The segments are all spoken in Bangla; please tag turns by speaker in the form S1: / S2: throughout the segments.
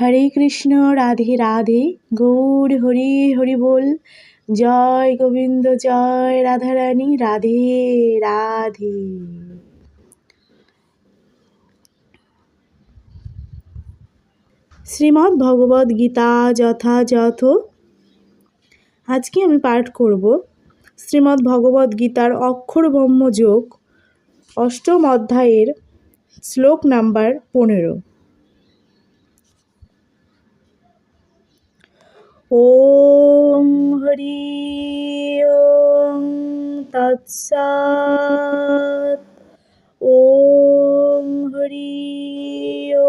S1: হরে কৃষ্ণ রাধে রাধে গৌর হরি হরি বল জয় গোবিন্দ জয় রাধারানী রাধে রাধে শ্রীমৎ ভগবদ গীতা যথাযথ আজকে আমি পাঠ করব শ্রীমদ্ ভগবদ গীতার অক্ষর ব্রহ্মযোগ অষ্টম অধ্যায়ের শ্লোক নাম্বার পনেরো
S2: ওম হরি ওম তৎসাত ওম হরি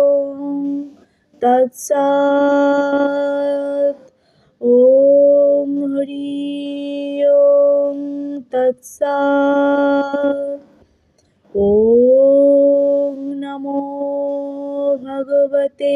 S2: ওম তৎসাত ওম হরি ওম তৎসাত ওম নমো ভগবতে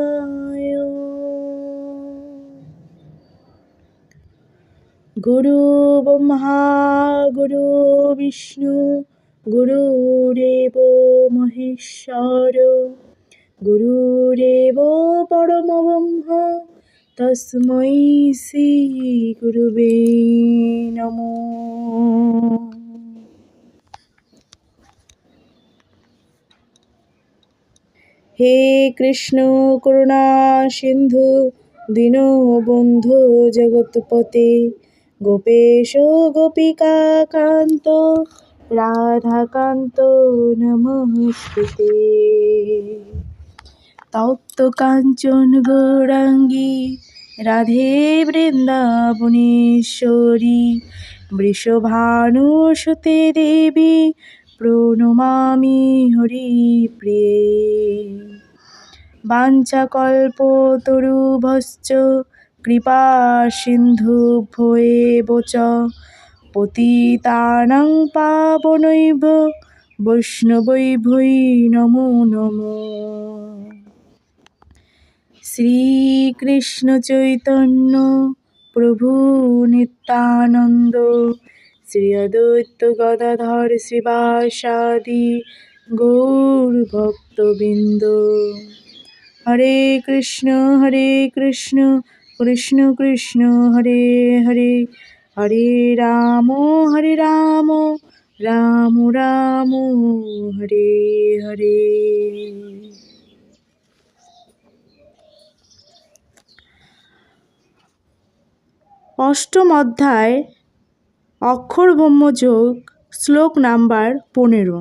S2: গুরু ব্রহ্মা গুরু বিষ্ণু গুরুরেব মহেশ্বর গুরুরেব পরমব্রহ্ম তস্মৈ শ্রী গুরুবে নমো হে কৃষ্ণ করুণা সিন্ধু দীনবন্ধু জগৎপতে গোপেশ গোপিকা কান্ত রাধাকান্ত নমস্কৃতে তপ্ত কাঞ্চন গৌরাঙ্গী রাধে বৃন্দাবনেশ্বরী সুতে দেবী প্রণমামি কল্প বাঞ্ছাকল্পতরুভশ্চ কৃপা সিন্ধু ভয়ে বচ পতিতানাং পাবনৈব বৈষ্ণবৈভৈ নমো নম শ্রীকৃষ্ণ চৈতন্য প্রভু নিত্যানন্দ শ্রী অদৈত্য গদাধর শ্রীবাসাদি গৌরভক্তবৃন্দ হরে কৃষ্ণ হরে কৃষ্ণ কৃষ্ণ কৃষ্ণ হরে হরে হরে রাম হরে রাম রাম রাম হরে হরে
S1: অষ্টম অধ্যায় অক্ষর ব্রহ্মযোগ শ্লোক নাম্বার পনেরো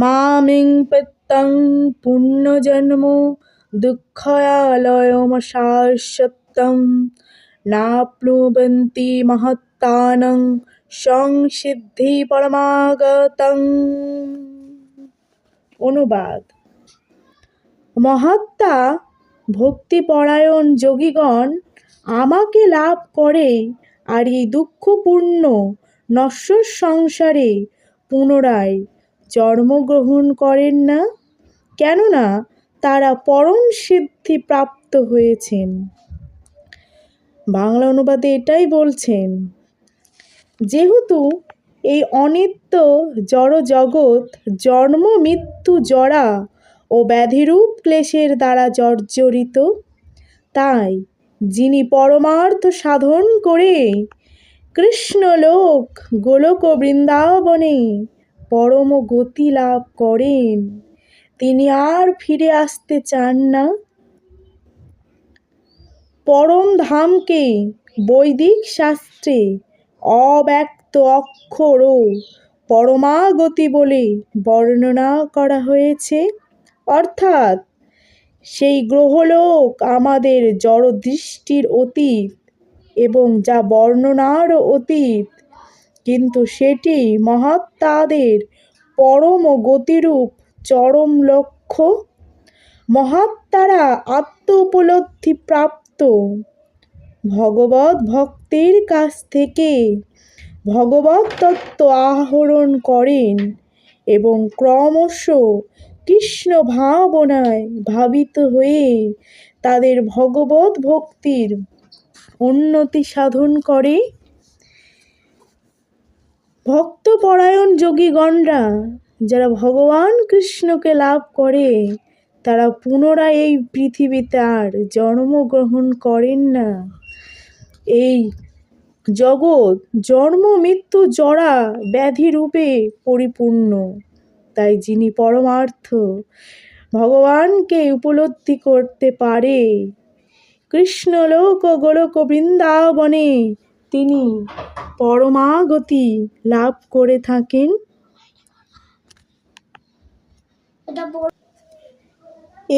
S1: মামিং পত্তং পুণ্যজন্ম दुःखालयं शाश्वतं नाप्नुवन्ति महत्तानं পরমাগতং অনুবাদ মহাত্মা ভক্তিপরায়ণ যোগীগণ আমাকে লাভ করে আর এই দুঃখপূর্ণ নশ্বর সংসারে পুনরায় জন্মগ্রহণ করেন না কেননা তারা পরম সিদ্ধি প্রাপ্ত হয়েছেন বাংলা অনুবাদে এটাই বলছেন যেহেতু এই অনিত্য জড় জগৎ জন্ম মৃত্যু জরা ও ব্যাধিরূপ ক্লেশের দ্বারা জর্জরিত তাই যিনি পরমার্থ সাধন করে কৃষ্ণলোক গোলক বৃন্দাবনে পরম গতি লাভ করেন তিনি আর ফিরে আসতে চান না পরম ধামকে বৈদিক শাস্ত্রে অব্যক্ত অক্ষর ও পরমাগতি বলে বর্ণনা করা হয়েছে অর্থাৎ সেই গ্রহলোক আমাদের জড়দৃষ্টির অতীত এবং যা বর্ণনার অতীত কিন্তু সেটি মহাত্মাদের পরম গতিরূপ চরম লক্ষ্য মহাত্মারা আত্ম উপলব্ধি প্রাপ্ত ভগবত ভক্তের কাছ থেকে ভগবত তত্ত্ব আহরণ করেন এবং ক্রমশ কৃষ্ণ ভাবনায় ভাবিত হয়ে তাদের ভগবত ভক্তির উন্নতি সাধন করে ভক্তপরায়ণ যোগীগণরা যারা ভগবান কৃষ্ণকে লাভ করে তারা পুনরায় এই পৃথিবীতে আর জন্মগ্রহণ করেন না এই জগৎ জন্ম মৃত্যু জরা ব্যাধি রূপে পরিপূর্ণ তাই যিনি পরমার্থ ভগবানকে উপলব্ধি করতে পারে কৃষ্ণলোক গোলক বৃন্দাবনে তিনি পরমাগতি লাভ করে থাকেন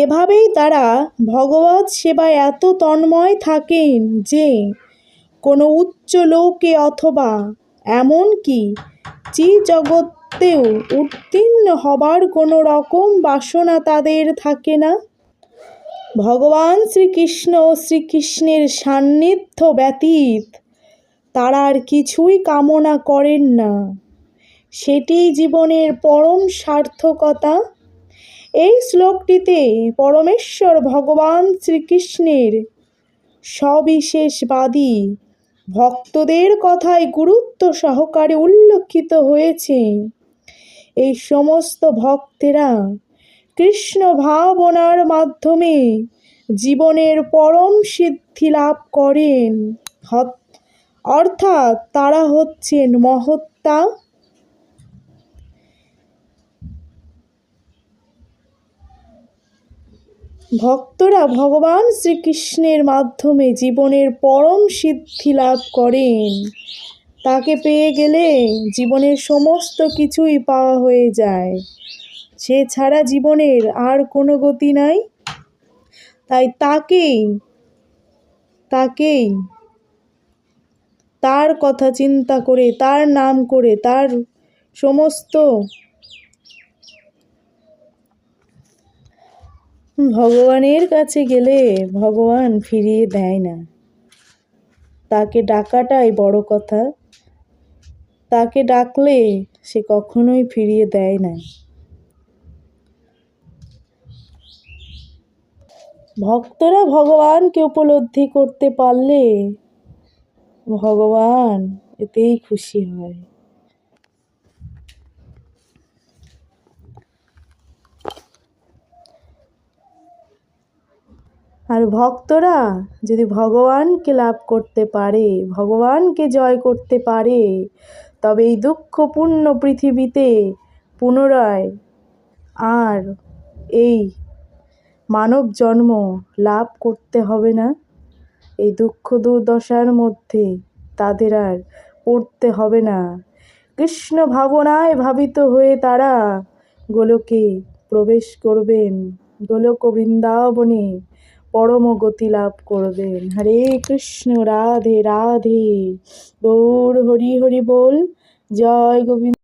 S1: এভাবেই তারা ভগবত সেবায় এত তন্ময় থাকেন যে কোনো উচ্চ লোকে অথবা এমন কি চিজগতেও উত্তীর্ণ হবার কোনো রকম বাসনা তাদের থাকে না ভগবান শ্রীকৃষ্ণ ও শ্রীকৃষ্ণের সান্নিধ্য ব্যতীত তারা আর কিছুই কামনা করেন না সেটি জীবনের পরম সার্থকতা এই শ্লোকটিতে পরমেশ্বর ভগবান শ্রীকৃষ্ণের সবিশেষবাদী ভক্তদের কথায় গুরুত্ব সহকারে উল্লেখিত হয়েছে এই সমস্ত ভক্তেরা কৃষ্ণ ভাবনার মাধ্যমে জীবনের পরম সিদ্ধি লাভ করেন অর্থাৎ তারা হচ্ছেন মহত্তা ভক্তরা ভগবান শ্রীকৃষ্ণের মাধ্যমে জীবনের পরম সিদ্ধি লাভ করেন তাকে পেয়ে গেলে জীবনের সমস্ত কিছুই পাওয়া হয়ে যায় সে ছাড়া জীবনের আর কোনো গতি নাই তাই তাকেই তাকেই তার কথা চিন্তা করে তার নাম করে তার সমস্ত ভগবানের কাছে গেলে ভগবান ফিরিয়ে দেয় না তাকে ডাকাটাই বড় কথা তাকে ডাকলে সে কখনোই ফিরিয়ে দেয় না ভক্তরা ভগবানকে উপলব্ধি করতে পারলে ভগবান এতেই খুশি হয় আর ভক্তরা যদি ভগবানকে লাভ করতে পারে ভগবানকে জয় করতে পারে তবে এই দুঃখপূর্ণ পৃথিবীতে পুনরায় আর এই মানব জন্ম লাভ করতে হবে না এই দুঃখ দুর্দশার মধ্যে তাদের আর পড়তে হবে না কৃষ্ণ ভাবনায় ভাবিত হয়ে তারা গোলকে প্রবেশ করবেন গোলক বৃন্দাবনে পরম গতি লাভ করবেন হরে কৃষ্ণ রাধে রাধে গৌর হরি হরি বল জয় গোবিন্দ